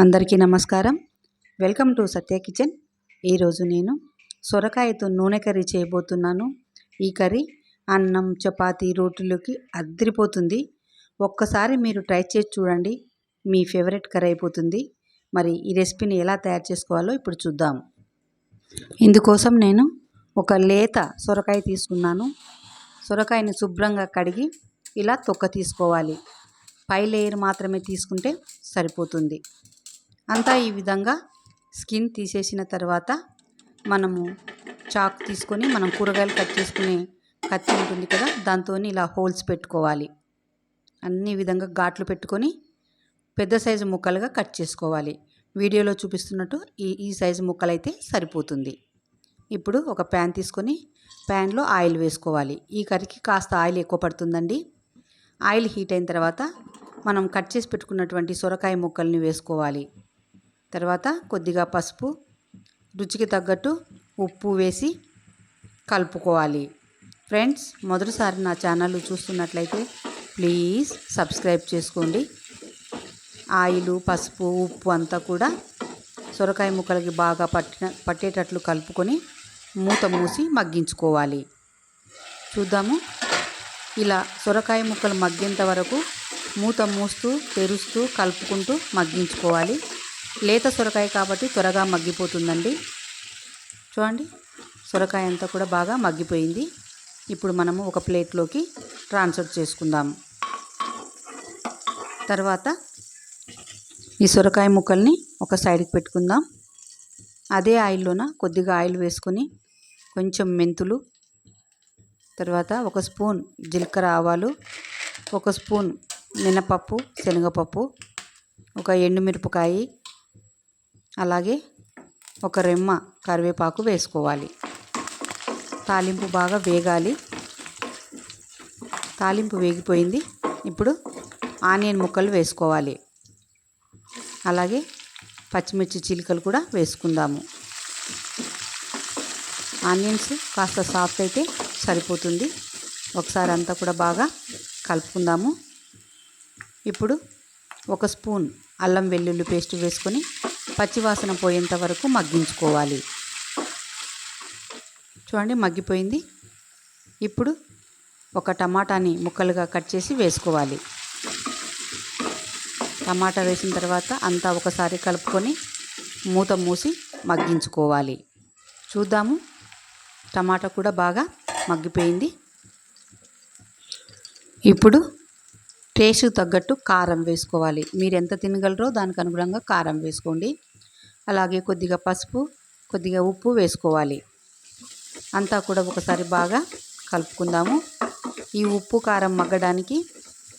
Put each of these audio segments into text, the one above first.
అందరికీ నమస్కారం. Welcome to Satya kitchen. ఈరోజు నేను సొరకాయతో నూనె కర్రీ చేయబోతున్నాను. ఈ కర్రీ అన్నం చపాతీ రోటీలోకి అద్దరిపోతుంది. ఒక్కసారి మీరు ట్రై చేసి చూడండి. మీ ఫేవరెట్ కర్రీ అయిపోతుంది. మరి ఈ రెసిపీని ఎలా తయారు చేసుకోవాలో ఇప్పుడు చూద్దాం. ఇందుకోసం నేను ఒక లేత సొరకాయ తీసుకున్నాను. సొరకాయని శుభ్రంగా కడిగి ఇలా తొక్క తీసుకోవాలి. పై లేయర్ మాత్రమే తీసుకుంటే సరిపోతుంది. అంతా ఈ విధంగా స్కిన్ తీసేసిన తర్వాత మనము చాక్ తీసుకొని మనం కూరగాయలు కట్ చేసుకునే కత్తి ఉంటుంది కదా దాంతో ఇలా హోల్స్ పెట్టుకోవాలి. అన్ని విధంగా ఘాట్లు పెట్టుకొని పెద్ద సైజు ముక్కలుగా కట్ చేసుకోవాలి. వీడియోలో చూపిస్తున్నట్టు ఈ ఈ సైజు ముక్కలు అయితే సరిపోతుంది. ఇప్పుడు ఒక ప్యాన్ తీసుకొని ప్యాన్లో ఆయిల్ వేసుకోవాలి. ఈ కర్రీకి కాస్త ఆయిల్ ఎక్కువ పడుతుందండి. ఆయిల్ హీట్ అయిన తర్వాత మనం కట్ చేసి పెట్టుకున్నటువంటి సొరకాయ ముక్కల్ని వేసుకోవాలి. తర్వాత కొద్దిగా పసుపు రుచికి తగ్గట్టు ఉప్పు వేసి కలుపుకోవాలి. ఫ్రెండ్స్ మొదటిసారి నా ఛానల్ చూస్తున్నట్లయితే ప్లీజ్ సబ్స్క్రైబ్ చేసుకోండి. ఆయిల్ పసుపు ఉప్పు అంతా కూడా సొరకాయ ముక్కలకి బాగా పట్టిన పట్టేటట్లు కలుపుకొని మూత మూసి మగ్గించుకోవాలి. చూద్దాము. ఇలా సొరకాయ ముక్కలు మగ్గేంత వరకు మూత మూస్తూ తెరుస్తూ కలుపుకుంటూ మగ్గించుకోవాలి. లేత సొరకాయ కాబట్టి త్వరగా మగ్గిపోతుందండి. చూడండి సొరకాయ అంతా కూడా బాగా మగ్గిపోయింది. ఇప్పుడు మనము ఒక ప్లేట్లోకి ట్రాన్స్ఫర్ చేసుకుందాము తర్వాత ఈ సొరకాయ ముక్కల్ని ఒక సైడ్కి పెట్టుకుందాం. అదే ఆయిల్లోన కొద్దిగా ఆయిల్ వేసుకొని కొంచెం మెంతులు తర్వాత ఒక స్పూన్ జీలకర్ర ఆవాలు ఒక స్పూన్ మినపప్పు శనగపప్పు ఒక ఎండుమిరపకాయి అలాగే ఒక రెమ్మ కరివేపాకు వేసుకోవాలి. తాలింపు బాగా వేగాలి. తాలింపు వేగిపోయింది. ఇప్పుడు ఆనియన్ ముక్కలు వేసుకోవాలి. అలాగే పచ్చిమిర్చి చిలుకలు కూడా వేసుకుందాము. ఆనియన్స్ కాస్త సాఫ్ట్ అయితే సరిపోతుంది. ఒకసారి అంతా కూడా బాగా కలుపుకుందాము. ఇప్పుడు ఒక స్పూన్ అల్లం వెల్లుల్లి పేస్ట్ వేసుకొని పచ్చివాసన పోయేంత వరకు మగ్గించుకోవాలి. చూడండి మగ్గిపోయింది. ఇప్పుడు ఒక టమాటాని ముక్కలుగా కట్ చేసి వేసుకోవాలి. టమాటా వేసిన తర్వాత అంతా ఒకసారి కలుపుకొని మూత మూసి మగ్గించుకోవాలి. చూద్దాము. టమాటా కూడా బాగా మగ్గిపోయింది. ఇప్పుడు టేస్ట్ తగ్గట్టు కారం వేసుకోవాలి. మీరు ఎంత తినగలరో దానికి అనుగుణంగా కారం వేసుకోండి. అలాగే కొద్దిగా పసుపు కొద్దిగా ఉప్పు వేసుకోవాలి. అంతా కూడా ఒకసారి బాగా కలుపుకుందాము. ఈ ఉప్పు కారం మగ్గడానికి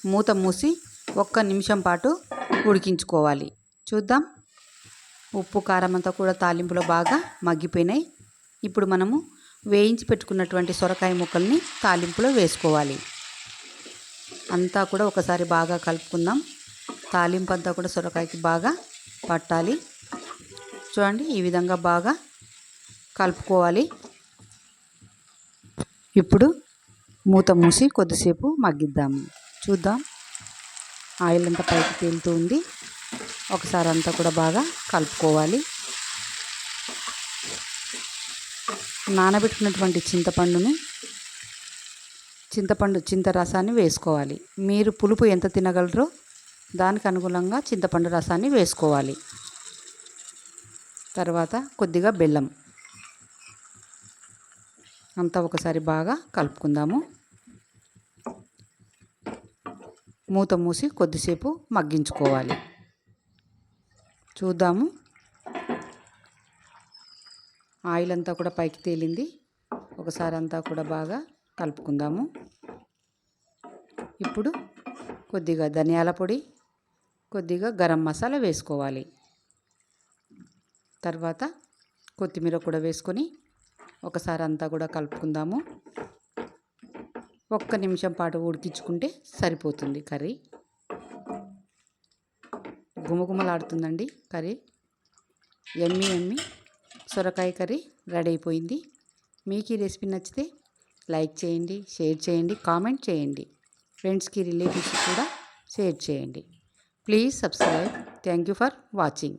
మూత మూసి ఒక్క నిమిషం పాటు ఉడికించుకోవాలి. చూద్దాం. ఉప్పు కారం అంతా కూడా తాలింపులో బాగా మగ్గిపోయినాయి. ఇప్పుడు మనము వేయించి పెట్టుకున్నటువంటి సొరకాయ ముక్కల్ని తాలింపులో వేసుకోవాలి. అంతా కూడా ఒకసారి బాగా కలుపుకుందాం. తాలింపు అంతా కూడా సొరకాయకి బాగా పట్టాలి. చూడండి ఈ విధంగా బాగా కలుపుకోవాలి. ఇప్పుడు మూత మూసి కొద్దిసేపు మగ్గిద్దాము చూద్దాం. ఆయిల్ అంతా పైకి తేలుతూ ఉంది. ఒకసారి అంతా కూడా బాగా కలుపుకోవాలి. నానబెట్టుకున్నటువంటి చింతపండుని చింతపండు చింత రసాన్ని వేసుకోవాలి. మీరు పులుపు ఎంత తినగలరో దానికి అనుగుణంగా చింతపండు రసాన్ని వేసుకోవాలి. తర్వాత కొద్దిగా బెల్లం. అంతా ఒకసారి బాగా కలుపుకుందాము. మూత మూసి కొద్దిసేపు మగ్గించుకోవాలి. చూద్దాము. ఆయిల్ అంతా కూడా పైకి తేలింది. ఒకసారి అంతా కూడా బాగా కలుపుకుందాము. ఇప్పుడు కొద్దిగా ధనియాల పొడి కొద్దిగా గరం మసాలా వేసుకోవాలి. తర్వాత కొత్తిమీర కూడా వేసుకొని ఒకసారి అంతా కూడా కలుపుకుందాము. ఒక్క నిమిషం పాటు ఉడికించుకుంటే సరిపోతుంది కర్రీ. గుమగుమలాడుతుందండి కర్రీ. ఎమ్మి ఎమ్మి సొరకాయ కర్రీ రెడీ అయిపోయింది. మీకు ఈ రెసిపీ నచ్చితే లైక్ చేయండి షేర్ చేయండి కామెంట్ చేయండి. ఫ్రెండ్స్కి రిలేటివ్స్ కూడా షేర్ చేయండి. Please subscribe. Thank you for watching.